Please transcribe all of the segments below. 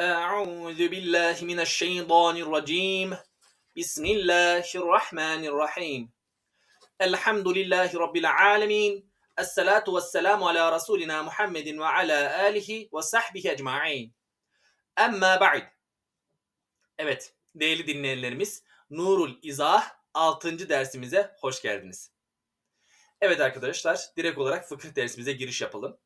أعوذ بالله من الشيطان الرجيم بسم الله الرحمن الرحيم الحمد لله رب العالمين الصلاة والسلام على رسولنا محمد وعلى آله وصحبه أجمعين Amma ba'd. Evet, değerli dinleyenlerimiz, Nurul İzah 6. dersimize hoş geldiniz. Evet arkadaşlar, direkt olarak fıkıh dersimize giriş yapalım.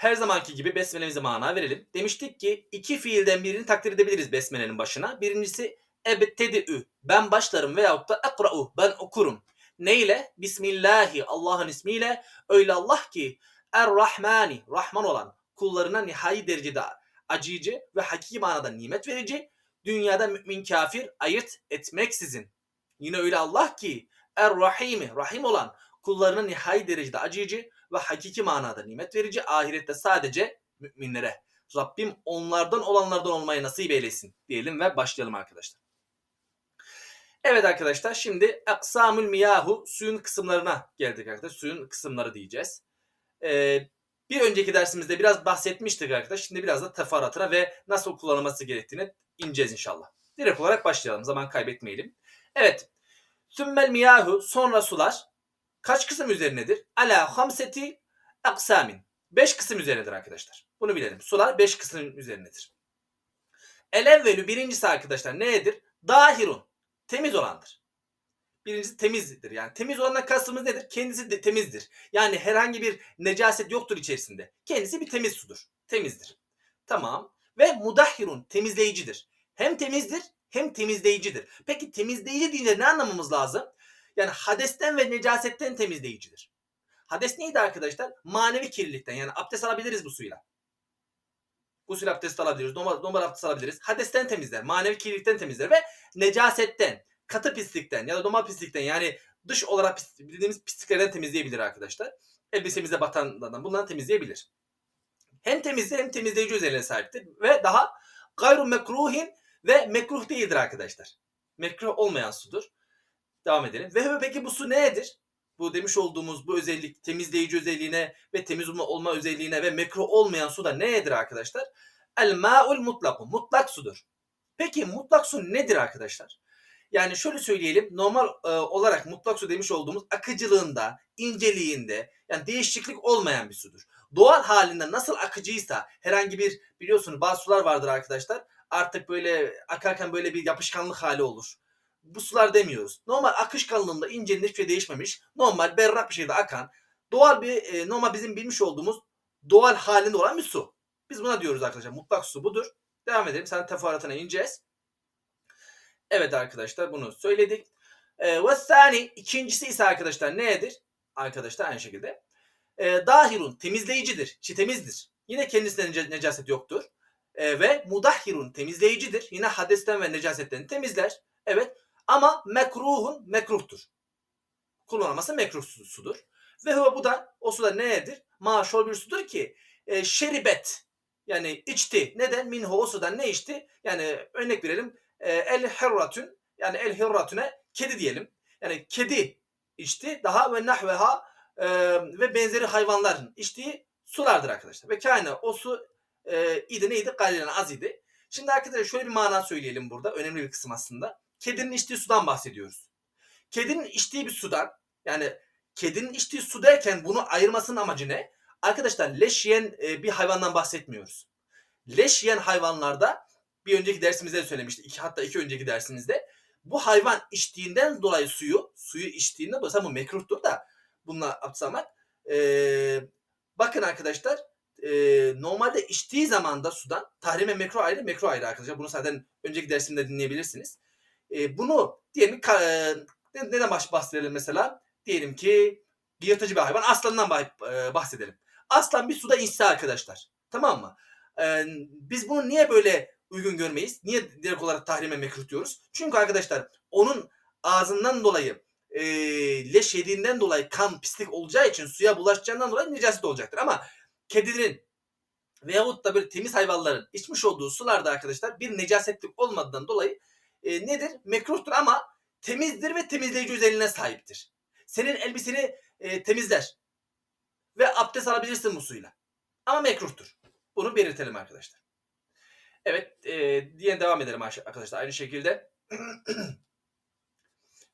Her zamanki gibi besmelemize mana verelim. Demiştik ki iki fiilden birini takdir edebiliriz besmelenin başına. Birincisi ebtedi'ü, ben başlarım veyahut da ekra'u, ben okurum. Neyle? Bismillahi, Allah'ın ismiyle. Öyle Allah ki Er-Rahmani, Rahman olan kullarına nihai derecede acıyıcı ve hakiki manada nimet verici, dünyada mümin kafir ayırt etmeksizin. Yine öyle Allah ki Er-Rahimi, Rahim olan kullarına nihai derecede acıyıcı ve hakiki manada nimet verici, ahirette sadece müminlere. Rabbim onlardan olanlardan olmayı nasip eylesin diyelim ve başlayalım arkadaşlar. Evet arkadaşlar şimdi aksamül miyahu suyun kısımlarına geldik arkadaşlar. Suyun kısımları diyeceğiz. Ee, bir önceki dersimizde biraz bahsetmiştik arkadaşlar. Şimdi biraz da teferruatına ve nasıl kullanılması gerektiğini ineceğiz inşallah. Direkt olarak başlayalım. Zaman kaybetmeyelim. Evet. Sümmel miyahu sonra sular kaç kısım üzerinedir? Ala hamseti aksamin. Beş kısım üzerinedir arkadaşlar. Bunu bilelim. Sular beş kısım üzerinedir. El evvelü birincisi arkadaşlar nedir? Dahirun. Temiz olandır. Birincisi temizdir. Yani temiz olandan kastımız nedir? Kendisi de temizdir. Yani herhangi bir necaset yoktur içerisinde. Kendisi bir temiz sudur. Temizdir. Tamam. Ve mudahhirun temizleyicidir. Hem temizdir hem temizleyicidir. Peki temizleyici deyince ne anlamamız lazım? Yani hadesten ve necasetten temizleyicidir. Hades neydi arkadaşlar? Manevi kirlilikten. Yani abdest alabiliriz bu suyla. Gusül abdesti alabiliriz. Normal, normal abdest alabiliriz. Hadesten temizler. Manevi kirlilikten temizler. Ve necasetten, katı pislikten ya da normal pislikten yani dış olarak pis, bildiğimiz pisliklerden temizleyebilir arkadaşlar. Elbisemize batanlardan bundan temizleyebilir. Hem temizli hem temizleyici özelliğine sahiptir. Ve daha gayru mekruhin ve mekruh değildir arkadaşlar. Mekruh olmayan sudur. Devam edelim. Ve peki bu su nedir? Bu demiş olduğumuz bu özellik temizleyici özelliğine ve temiz olma özelliğine ve mekruh olmayan su da nedir arkadaşlar? El ma'ul mutlaku. Mutlak sudur. Peki mutlak su nedir arkadaşlar? Yani şöyle söyleyelim normal e, olarak mutlak su demiş olduğumuz akıcılığında, inceliğinde yani değişiklik olmayan bir sudur. Doğal halinde nasıl akıcıysa herhangi bir biliyorsunuz bazı sular vardır arkadaşlar artık böyle akarken böyle bir yapışkanlık hali olur. Bu sular demiyoruz. Normal akışkanlığında inceliğinde hiçbir şey değişmemiş. Normal berrak bir şekilde akan doğal bir e, normal bizim bilmiş olduğumuz doğal halinde olan bir su. Biz buna diyoruz arkadaşlar. Mutlak su budur. Devam edelim. Sen teferruatına ineceğiz. Evet arkadaşlar bunu söyledik. E, ve sani ikincisi ise arkadaşlar nedir? Arkadaşlar aynı şekilde. E, dahirun temizleyicidir. Çi temizdir. Yine kendisinde necaset yoktur. E, ve mudahhirun temizleyicidir. Yine hadesten ve necasetten temizler. Evet. Ama mekruhun mekruhtur. Kullanılması mekruh sudur. Ve bu da o suda nedir? Maşol bir sudur ki e, şeribet yani içti. Neden? Minhu o sudan ne içti? Yani örnek verelim e, el herratün yani el herratüne kedi diyelim. Yani kedi içti daha ve nahveha e, ve benzeri hayvanların içtiği sulardır arkadaşlar. Ve kâne o su e, idi neydi? Galilen az idi. Şimdi arkadaşlar şöyle bir mana söyleyelim burada. Önemli bir kısım aslında. Kedinin içtiği sudan bahsediyoruz. Kedinin içtiği bir sudan yani kedinin içtiği su derken bunu ayırmasının amacı ne? Arkadaşlar leş yiyen e, bir hayvandan bahsetmiyoruz. Leş yiyen hayvanlarda bir önceki dersimizde de söylemiştik. İki, hatta iki önceki dersimizde. Bu hayvan içtiğinden dolayı suyu, suyu içtiğinde bu bu mekruhtur da bununla atsamak. Ee, bakın arkadaşlar e, normalde içtiği zaman da sudan tahrime mekruh ayrı, mekruh ayrı arkadaşlar. Bunu zaten önceki dersimde dinleyebilirsiniz. E, bunu diyelim ki e, neden bahsedelim mesela? Diyelim ki yırtıcı bir hayvan aslandan bahsedelim. Aslan bir suda içse arkadaşlar. Tamam mı? E, biz bunu niye böyle uygun görmeyiz? Niye direkt olarak tahrime mekruh diyoruz? Çünkü arkadaşlar onun ağzından dolayı e, leş yediğinden dolayı kan pislik olacağı için suya bulaşacağından dolayı necaset olacaktır. Ama kedinin veyahut da böyle temiz hayvanların içmiş olduğu sularda arkadaşlar bir necasetlik olmadığından dolayı e, nedir? Mekruhtur ama temizdir ve temizleyici özelliğine sahiptir. Senin elbiseni e, temizler ve abdest alabilirsin bu suyla. Ama mekruhtur. Bunu belirtelim arkadaşlar. Evet, e, diye devam edelim arkadaşlar aynı şekilde.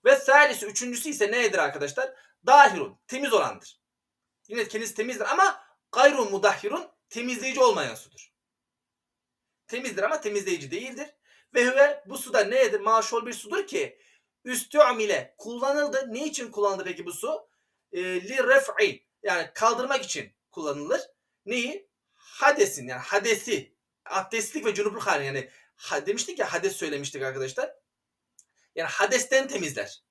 Ve salisi üçüncüsü ise nedir arkadaşlar? Dahirun, temiz olandır. Yine kendisi temizdir ama gayrun mudahhirun temizleyici olmayan sudur. Temizdir ama temizleyici değildir. Ve hüve bu suda nedir? Maşol bir sudur ki üstü amile kullanıldı. Ne için kullanıldı peki bu su? E, li ref'i yani kaldırmak için kullanılır. Neyi? Hadesin yani hadesi. Abdestlik ve cunupluk hali yani ha, demiştik ya hades söylemiştik arkadaşlar. Yani hadesten temizler.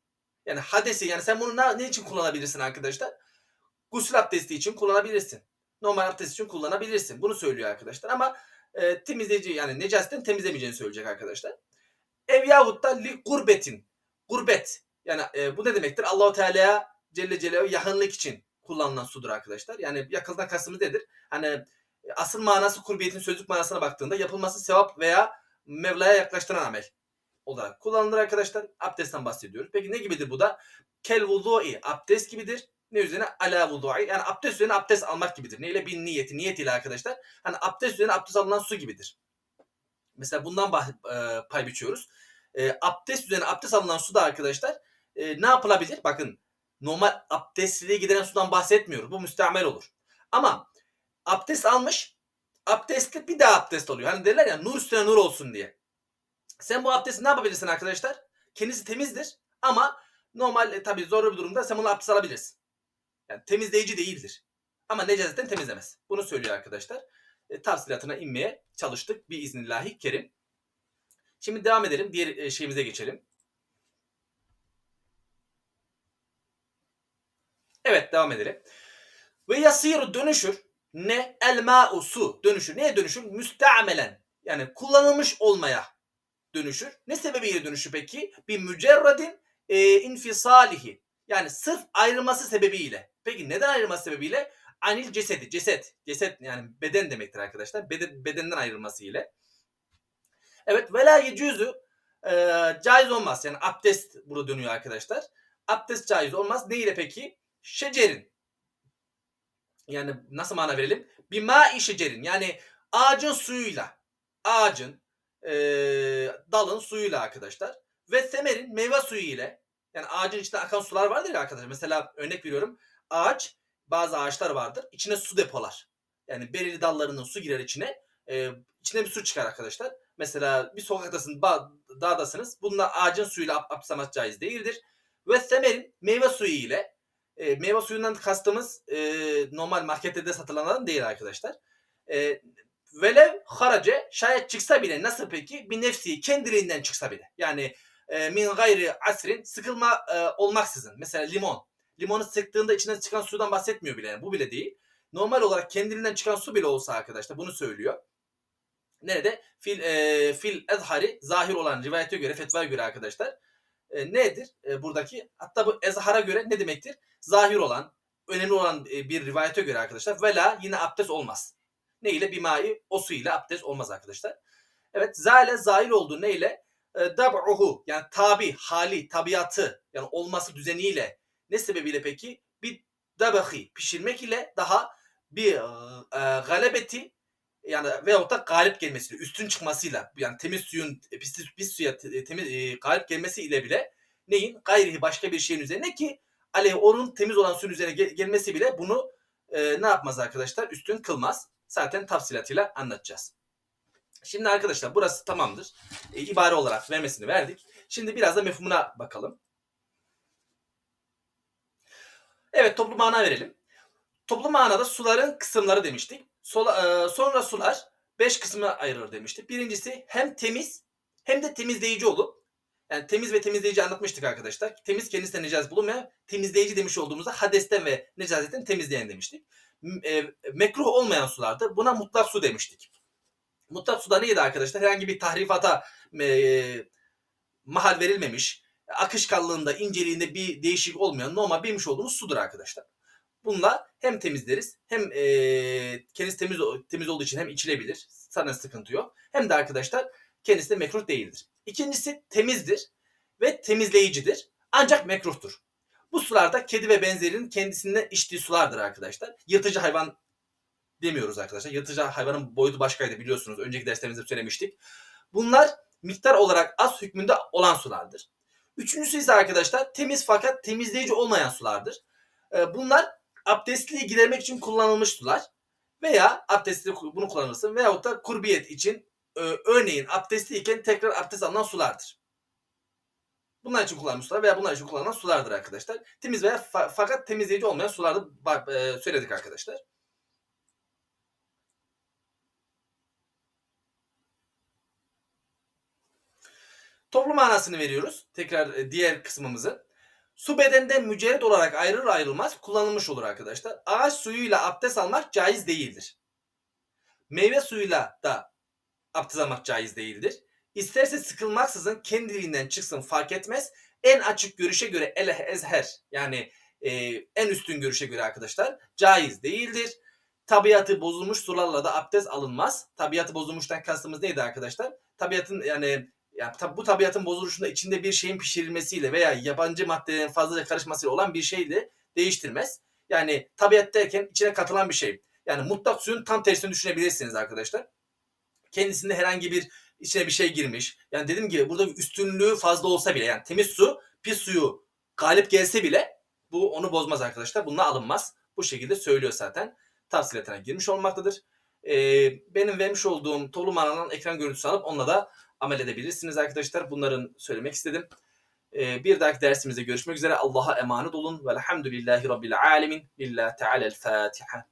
Yani hadesi yani sen bunu ne, ne için kullanabilirsin arkadaşlar? Gusül abdesti için kullanabilirsin. Normal abdest için kullanabilirsin. Bunu söylüyor arkadaşlar ama e, temizleyici yani necasetten temizlemeyeceğini söyleyecek arkadaşlar. Ev yahut da li gurbetin. Gurbet. Yani e, bu ne demektir? Allahu Teala'ya Celle Celaluhu yakınlık için kullanılan sudur arkadaşlar. Yani yakından kastımız nedir? Hani e, asıl manası kurbiyetin sözlük manasına baktığında yapılması sevap veya Mevla'ya yaklaştıran amel olarak kullanılır arkadaşlar. Abdestten bahsediyoruz. Peki ne gibidir bu da? Kel vudu'i abdest gibidir. Ne üzerine? Ala vudu'i. Yani abdest üzerine abdest almak gibidir. Neyle? Bin niyeti. Niyet ile arkadaşlar. Hani abdest üzerine abdest alınan su gibidir. Mesela bundan e, pay biçiyoruz. E, abdest üzerine abdest alınan su da arkadaşlar e, ne yapılabilir? Bakın normal abdestliliğe giden sudan bahsetmiyoruz. Bu müstemel olur. Ama abdest almış, abdestli bir daha abdest alıyor. Hani derler ya nur üstüne nur olsun diye. Sen bu abdesti ne yapabilirsin arkadaşlar? Kendisi temizdir ama normal e, tabii zor bir durumda sen bunu abdest alabilirsin. Yani temizleyici değildir. Ama necasetten temizlemez. Bunu söylüyor arkadaşlar. E, tafsilatına inmeye çalıştık bir iznillahi kerim. Şimdi devam edelim. Diğer e, şeyimize geçelim. Evet devam edelim. Ve yasir dönüşür. Ne? El ma'u su dönüşür. Neye dönüşür? Müsteamelen. Yani kullanılmış olmaya dönüşür. Ne sebebiyle dönüşür peki? Bir mücerradin e, infisalihi. Yani sırf ayrılması sebebiyle. Peki neden ayrılması sebebiyle? Anil cesedi. Ceset. Ceset yani beden demektir arkadaşlar. Beden, bedenden ayrılması ile. Evet. Vela yecüzü e, caiz olmaz. Yani abdest burada dönüyor arkadaşlar. Abdest caiz olmaz. Ne ile peki? Şecerin. Yani nasıl mana verelim? Bir ma şecerin. Yani ağacın suyuyla. Ağacın, e, dalın suyuyla arkadaşlar. Ve semerin meyve suyu ile. Yani ağacın içinde akan sular vardır ya arkadaşlar. Mesela örnek veriyorum. Ağaç, bazı ağaçlar vardır. İçine su depolar. Yani belirli dallarının su girer içine. E, içine bir su çıkar arkadaşlar. Mesela bir sokaktasınız, dağdasınız. Bunlar ağacın suyuyla abdest caiz değildir. Ve semerin meyve suyu ile e, meyve suyundan kastımız e, normal markette de satılanlardan değil arkadaşlar. E, velev harace şayet çıksa bile nasıl peki? Bir nefsi kendiliğinden çıksa bile. Yani e, min gayri asrin sıkılma e, olmaksızın. Mesela limon. Limonu sıktığında içinden çıkan sudan bahsetmiyor bile. Yani bu bile değil. Normal olarak kendiliğinden çıkan su bile olsa arkadaşlar bunu söylüyor. Nerede? Fil, e, fil ezhari zahir olan rivayete göre, fetvaya göre arkadaşlar e, nedir e, buradaki? Hatta bu ezhara göre ne demektir? Zahir olan, önemli olan e, bir rivayete göre arkadaşlar. Vela yine abdest olmaz. Ne ile? Bimai o su ile abdest olmaz arkadaşlar. Evet zale zahir olduğu ne ile? E, dab'uhu yani tabi, hali, tabiatı yani olması düzeniyle ne sebebiyle peki? Bir dabahi pişirmek ile daha bir e, galebeti yani veyahut da galip gelmesiyle, üstün çıkmasıyla yani temiz suyun pis, pis suya temiz e, galip gelmesi ile bile neyin gayrihi başka bir şeyin üzerine ki aleyh onun temiz olan suyun üzerine gel, gelmesi bile bunu e, ne yapmaz arkadaşlar? Üstün kılmaz. Zaten tafsilatıyla anlatacağız. Şimdi arkadaşlar burası tamamdır. E, ibare olarak vermesini verdik. Şimdi biraz da mefhumuna bakalım. Evet toplu mana verelim. Toplu manada suların kısımları demiştik. Sola, e, sonra sular 5 kısmına ayrılır demiştik. Birincisi hem temiz hem de temizleyici olup yani temiz ve temizleyici anlatmıştık arkadaşlar. Temiz kendisine necaset bulunmayan temizleyici demiş olduğumuzda hadesten ve necasetten temizleyen demiştik. E, mekruh olmayan sulardı. Buna mutlak su demiştik. Mutlak suda neydi arkadaşlar? Herhangi bir tahrifata e, mahal verilmemiş, akışkanlığında, inceliğinde bir değişik olmayan normal bilmiş olduğumuz sudur arkadaşlar. Bununla hem temizleriz hem e, kendisi temiz temiz olduğu için hem içilebilir. Sana sıkıntı yok. Hem de arkadaşlar kendisi de mekruh değildir. İkincisi temizdir ve temizleyicidir. Ancak mekruhtur. Bu sularda kedi ve benzerinin kendisinde içtiği sulardır arkadaşlar. Yırtıcı hayvan demiyoruz arkadaşlar. Yırtıcı hayvanın boyutu başkaydı biliyorsunuz. Önceki derslerimizde söylemiştik. Bunlar miktar olarak az hükmünde olan sulardır. Üçüncüsü ise arkadaşlar temiz fakat temizleyici olmayan sulardır. Ee, Bunlar abdestliği gidermek için kullanılmış sular veya abdestli bunu kullanırsın veyahut da kurbiyet için e, örneğin abdestliyken tekrar abdest alınan sulardır. Bunlar için kullanılmış sular veya bunlar için kullanılan sulardır arkadaşlar. Temiz veya fa- fakat temizleyici olmayan sulardı bak, e, söyledik arkadaşlar. Toplu manasını veriyoruz. Tekrar e, diğer kısmımızı. Su bedenden mücerred olarak ayrılır ayrılmaz kullanılmış olur arkadaşlar. Ağaç suyuyla abdest almak caiz değildir. Meyve suyuyla da abdest almak caiz değildir. İsterse sıkılmaksızın kendiliğinden çıksın fark etmez. En açık görüşe göre el ezher yani e, en üstün görüşe göre arkadaşlar caiz değildir. Tabiatı bozulmuş sularla da abdest alınmaz. Tabiatı bozulmuştan kastımız neydi arkadaşlar? Tabiatın yani yani tab- bu tabiatın bozuluşunda içinde bir şeyin pişirilmesiyle veya yabancı maddelerin fazlaca karışmasıyla olan bir şeyi de değiştirmez. Yani tabiat derken içine katılan bir şey. Yani mutlak suyun tam tersini düşünebilirsiniz arkadaşlar. Kendisinde herhangi bir içine bir şey girmiş. Yani dediğim gibi burada üstünlüğü fazla olsa bile yani temiz su pis suyu galip gelse bile bu onu bozmaz arkadaşlar. Bununla alınmaz. Bu şekilde söylüyor zaten. Tavsiyelerine girmiş olmaktadır. Ee, benim vermiş olduğum toplu manadan ekran görüntüsü alıp onunla da amel edebilirsiniz arkadaşlar. Bunların söylemek istedim. Ee, bir dahaki dersimizde görüşmek üzere. Allah'a emanet olun. Velhamdülillahi Rabbil alemin. Lillahi Teala'l Fatiha.